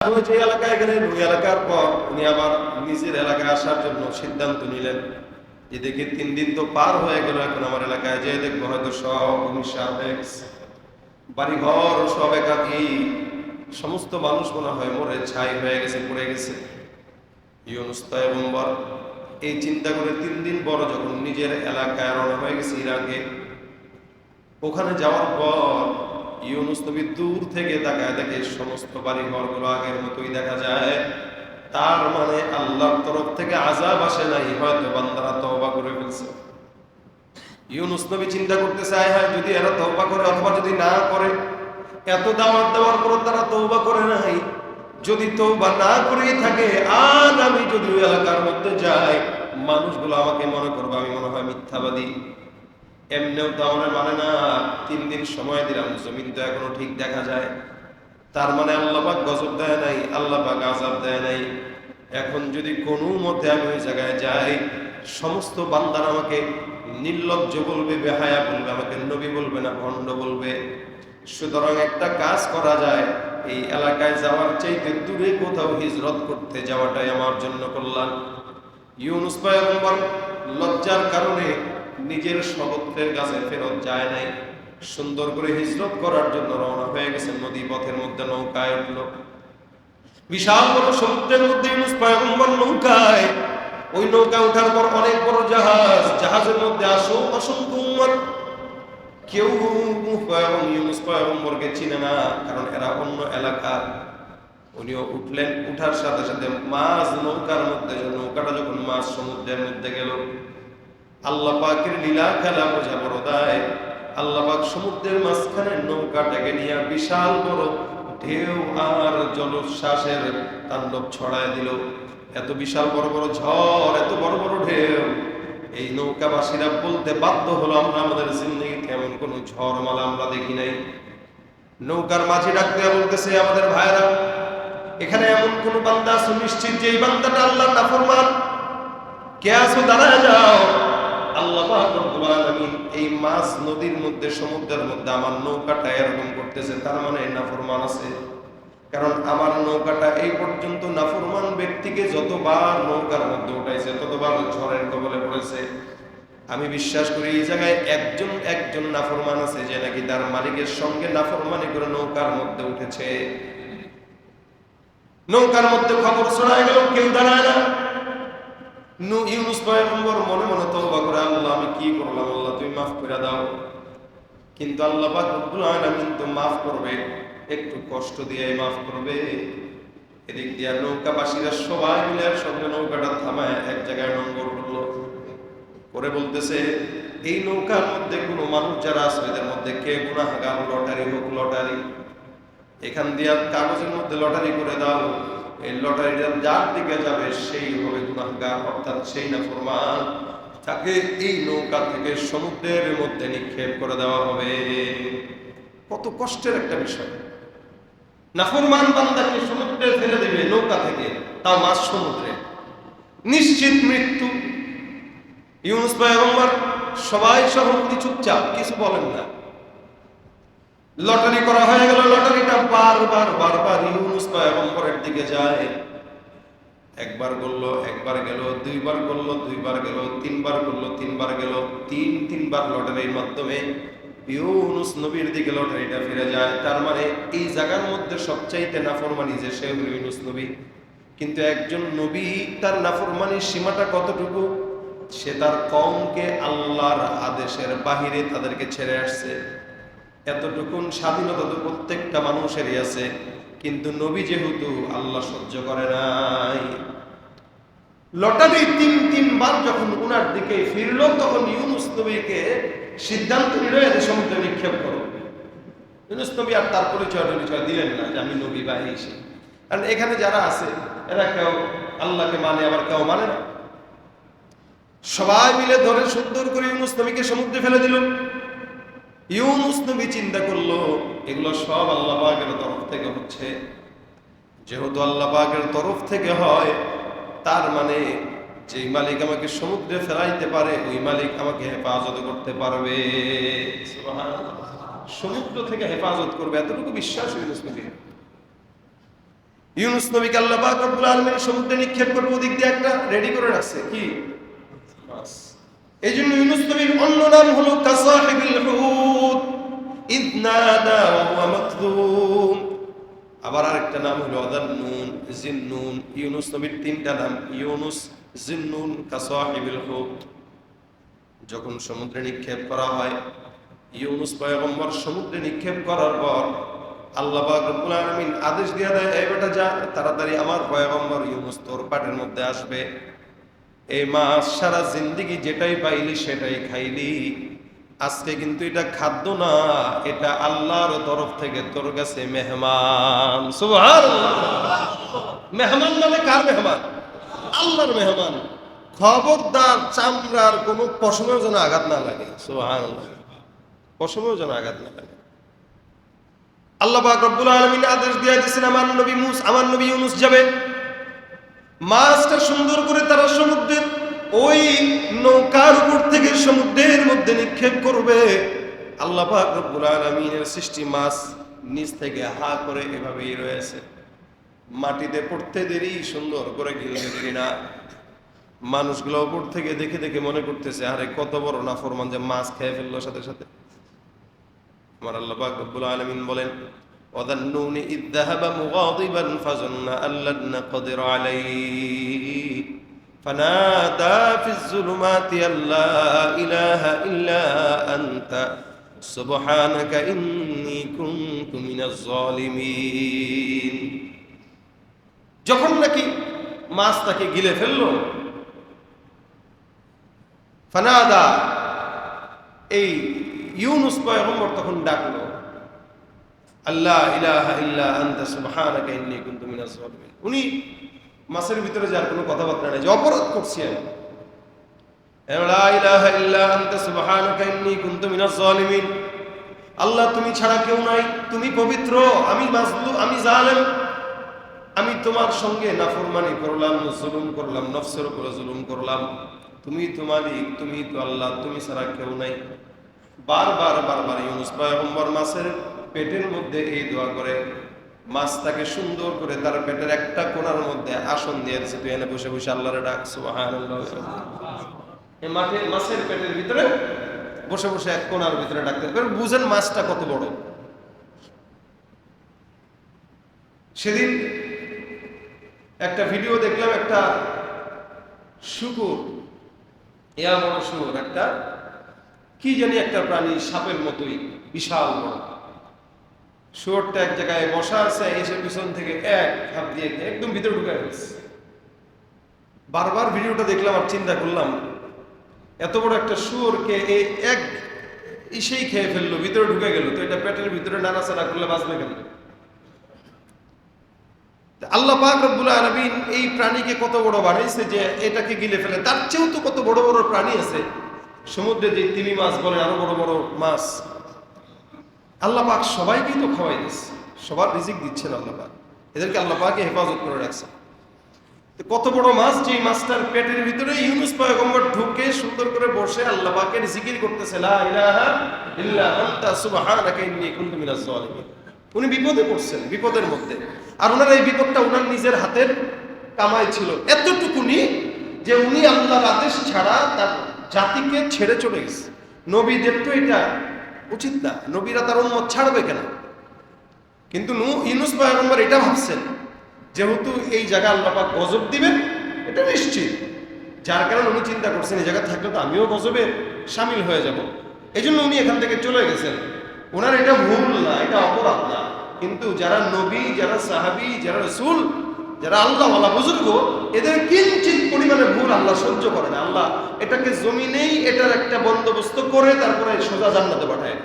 যে এলাকায় গেলেন, ওই এলাকার পর উনি আবার নিজের এলাকায় আসার জন্য সিদ্ধান্ত নিলেন। যে দেখি তিন দিন তো পার হয়ে গেল এখন আমার এলাকায়। যে দেখব হয়তো সব ভূমিসা বাড়ি ঘর সব একাকি। সমস্ত মানুষ মনে হয় মরে ছাই হয়ে গেছে, পড়ে গেছে। ইউনুস পয়গম্বর এই চিন্তা করে তিন দিন পর যখন নিজের এলাকায় রওনা হয়ে গেছে ইরাকে, ওখানে যাওয়ার পর ইউনুস নবী দূর থেকে তাকায় দেখে সমস্ত বাড়ি ঘরগুলো আগের মতোই দেখা যায়। তার মানে আল্লাহর তরফ থেকে আজাব আসে নাই, হয়তো বান্দারা তওবা করে ফেলছে। ইউনুস নবী চিন্তা করতেছে আয় হ্যাঁ যদি এরা তওবা করে অথবা যদি না করে, এত দাওয়াত দেওয়ার পর তারা তওবা করে নাই। যদি তওবা না করেই থাকে আর আমি যদি এলাকার মধ্যে যাই, মানুষগুলো আমাকে মনে করবে, আমি মনে হয় মিথ্যাবাদী। এমনিও তো আমার মানে না, তিন দিন সময় দিলাম, জমিন তো এখনও ঠিক দেখা যায়। তার মানে আল্লাপাক গজব দেয় নাই আল্লাপাক আজাব দেয় নাই। এখন যদি কোনো মতে আমি ওই জায়গায় যাই, সমস্ত বান্দার আমাকে নির্লজ্জ বলবে, বেহায়া বলবে, আমাকে নবী বলবে না, ভণ্ড বলবে। সুতরাং একটা কাজ করা যায়, এই এলাকায় যাওয়ার চাইতে দূরে কোথাও হিজরত করতে যাওয়াটাই আমার জন্য কল্যাণ। ইউনুস পয়গম্বর লজ্জার কারণে নিজের সমুদ্রের কাছে ফেরত যায় নাই। সুন্দর করে হিজরত করার জন্য রওনা হয়ে গেছেন নদী পথের মধ্যে, নৌকায় উঠল। বিশাল বড় সমুদ্রের মধ্যে ইউনুস নৌকায়। ওই নৌকায় উঠার পর অনেক বড় জাহাজ, জাহাজের মধ্যে আসো অসংখ্য উম্মত। কেউ পয়গম্বরকে চিনে না, কারণ এরা অন্য এলাকার। উনিও উঠলেন, উঠার সাথে সাথে মাছ নৌকার মধ্যে, নৌকাটা যখন মাছ সমুদ্রের মধ্যে গেল আল্লাহ পাকের লীলা খেলা বোঝা বড় দায়। আল্লাহ পাক সমুদ্রের মাঝখানে নৌকাটাকে নিয়ে বিশাল বড় ঢেউ আর জলোচ্ছ্বাসের তাণ্ডব ছড়ায় দিল। এত বিশাল বড় বড় ঝড়, এত বড় বড় ঢেউ। এই নৌকাবাসীরা বলতে বাধ্য হলো, আমরা আমাদের জিন্দগিতে এমন কোন ঝড় মালা আমরা দেখি নাই। নৌকার মাঝি ডাকতে বলতেছে, আমাদের ভাইরা এখানে এমন কোন বান্দা সুনিশ্চিত যে এই বান্দাটা আল্লাহ নাফরমান কে আছো? দাঁড়ায় যাও। মানে আমি বিশ্বাস করি এই জায়গায় একজন একজন নাফরমান আছে যে নাকি তার মালিকের সঙ্গে নাফরমানি করে নৌকার মধ্যে উঠেছে। নৌকার মধ্যে খবর শোনায় গেল, কেউ দাঁড়ায় না। মনে মনে কি করলাম আল্লাহ তুমি মাফ করে দাও। কিন্তু আল্লাহ পাক রব্বুল তো মাফ করবে, একটু কষ্ট দিয়ে মাফ করবে। এদিক দিয়ে নৌকাবাসীরা সবাই মিলে একসঙ্গে নৌকাটা থামায়, এক জায়গায় নম্বর করল। করে বলতেছে, এই নৌকার মধ্যে কোনো মানুষ যারা আছে, এদের মধ্যে কে গুণাহাগার লটারি হোক লটারি। এখান দিয়ে কাগজের মধ্যে লটারি করে দাও। এই লটারিটা যার দিকে যাবে, সেই হবে গুণাহগার অর্থাৎ সেই না ফরমান তাকে এই নৌকা থেকে সমুদ্রের মধ্যে নিক্ষেপ করে দেওয়া হবে। কত কষ্টের একটা বিষয়। নাফরমান বান্দাকে সমুদ্রে ফেলে দেবে নৌকা থেকে, তাও মাছ সমুদ্রে। নিশ্চিত মৃত্যু। ইউনুস পয়গম্বর সবাই সহ উনি চুপচাপ, কিছু বলেন না। লটারি করা হয়ে গেল, লটারিটা বারবার বারবার ইউনুস পয়গম্বরের দিকে যায়। একবার করল, একবার গেল, দুইবার করল, দুইবার গেল, তিনবার করল, তিনবার গেল, তিন, তিনবার লটারির মাধ্যমে ইউনুস নবীর দিকে লটারিটা ফিরে যায়। তার মানে এই জায়গার মধ্যে সবচাইতে নাফরমানি যে সে হলো নবী। কিন্তু একজন নবী, তার নাফরমানির সীমাটা কতটুকু? সে তার কমকে আল্লাহর আদেশের বাহিরে তাদেরকে ছেড়ে আসছে। এতটুকুন স্বাধীনতা তো প্রত্যেকটা মানুষেরই আছে। কিন্তু নবী যেহেতু আল্লাহ সহ্য করে নাই। লটারি তিন, তিনবার যখন উনার দিকে ফিরল, তখন ইউনুস নবীকে সিদ্ধান্ত নিল সমুদ্রে নিক্ষেপ করো। ইউনুস নবী আর তার পরিচয় পরিচয় দিলেন না যে আমি নবী বা এসে কারণ এখানে যারা আছে, এরা কেউ আল্লাহকে মানে আবার কেউ মানে না। সবাই মিলে ধরে সুন্দর করে ইউনুস নবীকে সমুদ্রে ফেলে দিল। ইউনুস নবী চিন্তা করল এগুলো সব আল্লাহ পাকের তরফ থেকে হচ্ছে। যেহেতু আল্লাহ পাকের তরফ থেকে হয় তার মানে যে মালিক আমাকে সমুদ্রে ফেলাইতে পারে ওই মালিক আমাকে হেফাজত করতে পারবে। সমুদ্র থেকে হেফাজত করবে এতটুকু বিশ্বাস ইউনুস নবী ইউনুস নবীকে আল্লাহ পাক রব্বুল আলামিন সমুদ্রে নিক্ষেপ করবে ওদিক দিয়ে একটা রেডি করে রাখছে। কি? এই জন্য ইউনুস নবীর অন্য নাম হলো কাসাহিবিল হুত ইদ নাদা ওয়া মাকযুম আবার আরেকটা নাম হলো আদান্নুন, জিন্নুন। ইউনুস নবীর তিনটা নাম, ইউনুস, জিন্নুন, কাসাহিবিল হুত যখন সমুদ্রে নিক্ষেপ করা হয়, ইউনুস পয়গম্বর সমুদ্রে নিক্ষেপ করার পর আল্লাহ রব্বুল আলামিন আদেশ দিয়ে দেয় এই বেটা যা, তাড়াতাড়ি আমার পয়গম্বর ইউনুস তোর পাটের মধ্যে আসবে। এই মাস সারা জিন্দিগি যেটাই পাইলি সেটাই খাইলি। আজকে কিন্তু এটা খাদ্য না, এটা আল্লাহর তরফ থেকে তোর কাছে মেহমান। মেহমান মানে কার মেহমান? আল্লাহর মেহমান। খবরদার, চামড়ার কোনো পশমেও যেন আঘাত না লাগে। সুবহানাল্লাহ। পশমেও যেন আঘাত না লাগে। আল্লাহ রব্বুল আলামিন আদেশ দিয়ে দিয়েছেন, আমার নবী মুস আমার নবী ইউনুস যাবে। মাছটা সুন্দর করে তারা সমুদ্রের ওই নৌকার উপর থেকে সমুদ্রের মধ্যে নিক্ষেপ করবে। আল্লাহ রব্বুল আলামিনের সৃষ্টি মাছ নিচ থেকে হা করে এভাবেই রয়েছে। মাটিতে পড়তে দেরি, সুন্দর করে গিলতে না। মানুষগুলো উপর থেকে দেখে দেখে মনে করতেছে, আরে কত বড় নাফরমান যে মাছ খেয়ে ফেলল সাথে সাথে। আমার আল্লাহ রব্বুল আলামিন বলেন وظنون إذ ذهب مغاضبا فظن أن لن نقدر عليه فنادى في الظلمات أن لا إله إلا أنت سبحانك إني كنت من الظالمين যখন নাকি মাছ তাকে গিলে ফেললো ফানাদা এই ইউনুস পয়গম্বর তখন ডাকলো আল্লাহ উনি মাসের ভিতরে যার কোনো কথাবার্তা নেই, যে করছি আমি। আল্লাহ, তুমি ছাড়া কেউ নাই, তুমি পবিত্র, আমি মাজলুম আমি জালেম। আমি তোমার সঙ্গে নাফরমানি করলাম, জুলুম করলাম, নফসের উপরে জুলুম করলাম। তুমি তো মালিক, তুমি তো আল্লাহ, তুমি ছাড়া কেউ নাই। বারবার বারবার ইউনুস পয়গম্বর মাছের পেটের মধ্যে এই দোয়া করে মাছ তাকে সুন্দর করে তার পেটের একটা কোণার মধ্যে আসন দিয়ে তুই এনে বসে বসে আল্লাহরে ডাক মাঠে মাছের পেটের ভিতরে বসে বসে এক কোণার ভিতরে ডাকতে বুঝেন মাছটা কত বড়। সেদিন একটা ভিডিও দেখলাম, একটা শুকুর, ইয়া বড় শুকুর, একটা কি জানি একটা প্রাণী সাপের মতোই, বিশাল বড়। শুয়োরটা এক জায়গায় বসা আছে, এসে পিছন থেকে এক হাত দিয়ে একদম ভিতরে ঢুকে গেছে বারবার ভিডিওটা দেখলাম আর চিন্তা করলাম, এত বড় একটা শুয়োরকে এই এক ইসেই খেয়ে ফেলল, ভিতরে ঢুকে গেল। তো এটা পেটের ভিতরে নাড়াচাড়া করলে বাঁচবে কেন? আল্লাহ পাক রব্বুল আলামিন এই প্রাণীকে কত বড় বানাইছে যে এটাকে গিলে ফেলে। তার চেয়েও তো কত বড় বড় প্রাণী আছে। সমুদ্রে যে তিমি মাছ বলে আরও বড় বড় মাছ। আল্লাহ পাক সবাইকেই তো খাওয়াই দিচ্ছে। সবার রিজিক দিচ্ছেন আল্লাহ পাক। এদেরকে আল্লাহ পাকে হেফাজত করে রাখছে কত বড় মাছ যে মাছটার পেটের ভিতরে ইউনুস পয়গম্বর ঢুকে সুন্দর করে বসে আল্লাহ পাকের জিকির করতেছে উনি বিপদে পড়ছেন, বিপদের মধ্যে। আর ওনার এই বিপদটা ওনার নিজের হাতের কামাই ছিল। এতটুকুনি যে উনি আল্লাহর আদেশ ছাড়া তার জাতিকে ছেড়ে চলে গেছে। নবীদের তো এটা উচিত না। নবীরা তার উন্মত ছাড়বে কেন? কিন্তু নু ইউনুস পয়গম্বর এটা ভাবছেন, যেহেতু এই জায়গা আল্লাহ পাক গজব দিবেন, এটা নিশ্চিত। যার কারণে উনি চিন্তা করছেন, এই জায়গা থাকলে তো আমিও গজবে সামিল হয়ে যাব। এই জন্য উনি এখান থেকে চলে গেছেন। ওনার এটা ভুল না, এটা অপরাধ না। কিন্তু যারা নবী, যারা সাহাবি, যারা রসুল, যারা আল্লাহ আল্লাহ বুজুর্গ এদের কিঞ্চিত পরিমাণে ভুল আল্লাহ সহ্য করে না। আল্লাহ এটাকে জমিনেই এটার একটা বন্দোবস্ত করে তারপরে সোজা জান্নাতে পাঠায়।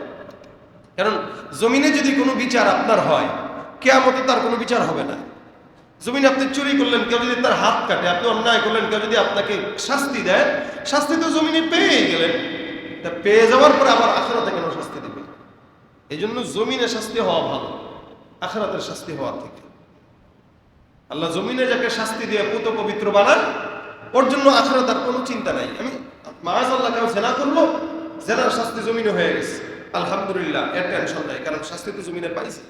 কারণ জমিনে যদি কোনো বিচার আপনার হয়, কেয়ামতে তার কোনো বিচার হবে না। জমিনে আপনি চুরি করলেন, কেউ যদি তার হাত কাটে, আপনি অন্যায় করলেন, কেউ যদি আপনাকে শাস্তি দেয়, শাস্তি তো জমিনে পেয়ে গেলেন। তা পেয়ে যাওয়ার পরে আবার আখেরাতে কেন শাস্তি দেবে? এই জন্য জমিনে শাস্তি হওয়া ভালো, আখেরাতের শাস্তি হওয়ার থেকে আল্লাহ জমিনে যাকে শাস্তি দিয়ে পুত পবিত্র বানান, ওর জন্য আসলে তার কোনো চিন্তা নাই। আমি মাজ আল্লাহ কেউ জেনা করল, জেনার শাস্তি জমিনে হয়ে গেছে। আলহামদুলিল্লাহ, এর টেনশন নাই, কারণ শাস্তি তো জমিনে পাইছে।